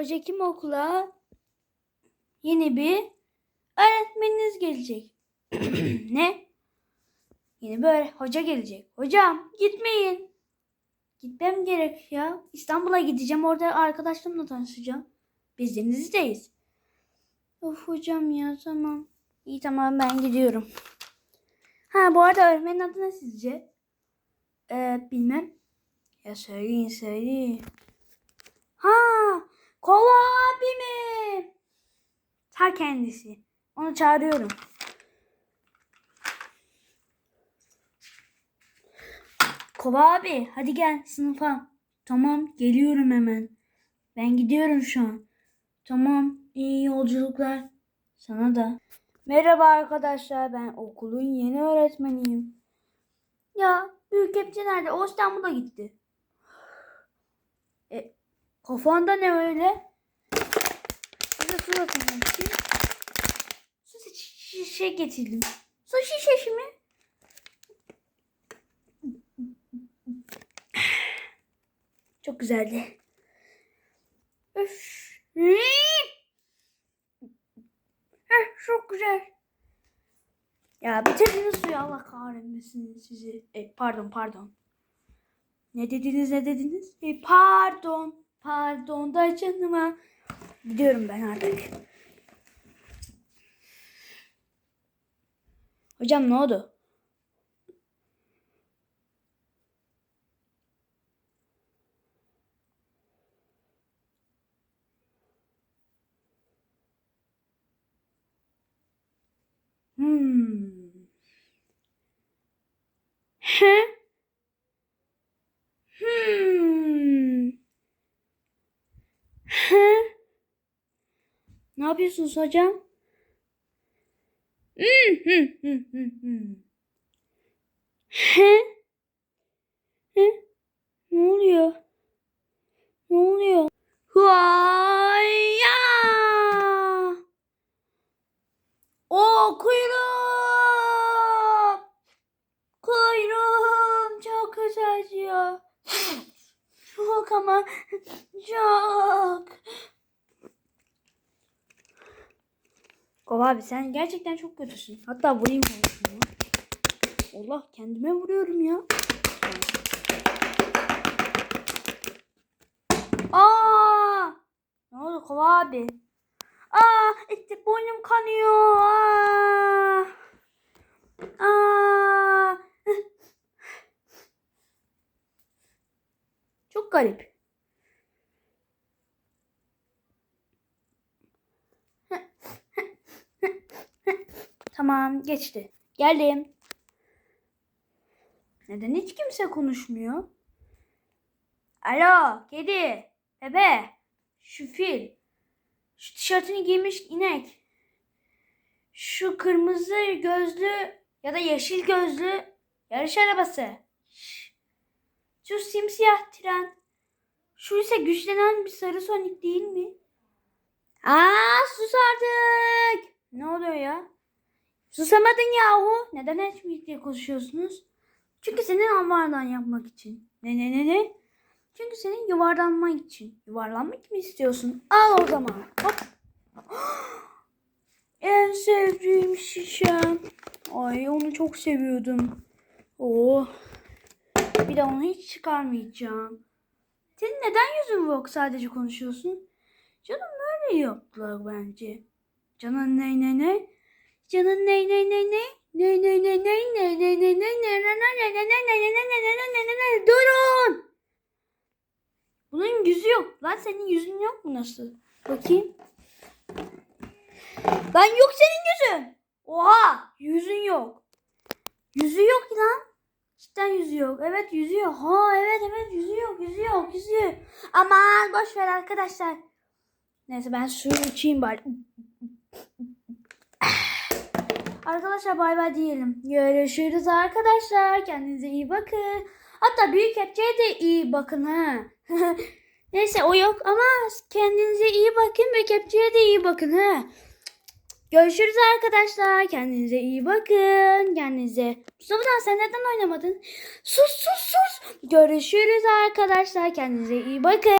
Hoca kim okula? Yeni bir öğretmeniniz gelecek. ne? Yeni öğre- hoca gelecek. Hocam gitmeyin. Gitmem gerek ya. İstanbul'a gideceğim. Orada arkadaşlarımla tanışacağım. Biz Denizli'deyiz. Of hocam ya tamam. İyi tamam ben gidiyorum. Ha bu arada öğretmenin adı ne sizce? Ee, bilmem. Ya söyleyin söyleyin. Ha Kova abi mi? Ta kendisi. Onu çağırıyorum. Kova abi hadi gel sınıfa. Tamam geliyorum hemen. Ben gidiyorum şu an. Tamam iyi yolculuklar. Sana da. Merhaba arkadaşlar ben okulun yeni öğretmeniyim. Ya büyük kepçe nerede? O İstanbul'a gitti. E, kafanda ne öyle? Size su atayım. Su şişe getirdim. Su şişesi mi? Çok güzeldi. Üf. Heh, çok güzel. Ya bitirdiniz suyu Allah kahretmesin sizi. E, pardon pardon. Ne dediniz ne dediniz? E, pardon. Pardon da canıma. Gidiyorum ben artık. Hocam ne oldu? Hmm. He? Ne yapıyorsunuz hocam? He? He? Ne oluyor? Ne oluyor? Huaya! O kuyruk! Kova abi sen gerçekten çok kötüsün. Hatta vurayım şunu. Allah kendime vuruyorum ya. Aa! Ne oldu Kova abi? Aa, işte boynum kanıyor. Aa. Aa. Çok garip. Tamam, geçti. Geldim. Neden hiç kimse konuşmuyor? Alo, kedi, bebe, şu fil, şu tişörtünü giymiş inek. Şu kırmızı gözlü ya da yeşil gözlü yarış arabası. Şu simsiyah tren. Şu ise güçlenen bir sarı sonik değil mi? Aa sus artık. Ne oluyor ya? Susamadın yahu. Neden birlikte konuşuyorsunuz? Çünkü senin alvardan yapmak için. Ne ne ne ne? Çünkü senin yuvarlanmak için. Yuvarlanmak mı istiyorsun? Al o zaman. Hop. En sevdiğim şişem. Ay onu çok seviyordum. Oh. Bir de onu hiç çıkarmayacağım. Senin neden yüzün yok sadece konuşuyorsun? Canım böyle yaptılar bence. Canın ne ne ne? Canın ne ne ne ne? Ne ne ne ne ne ne ne ne ne ne ne ne ne ne ne ne ne ne Durun! Bunun yüzü yok. Lan senin yüzün yok mu nasıl? Bakayım. Lan yok senin yüzün. Oha yüzün yok. Yüzü yok lan. Cidden yüzü yok. Evet yüzü yok. Ha evet evet yüzü yok yüzü yok yüzü yok. Aman boş ver arkadaşlar. Neyse ben suyu içeyim bari. Arkadaşlar bay bay diyelim. Görüşürüz arkadaşlar. Kendinize iyi bakın. Hatta büyük kepçeye de iyi bakın ha. Neyse o yok ama kendinize iyi bakın ve kepçeye de iyi bakın ha. Görüşürüz arkadaşlar. Kendinize iyi bakın. Kendinize. Mustafa'dan sen neden oynamadın? Sus sus sus. Görüşürüz arkadaşlar. Kendinize iyi bakın.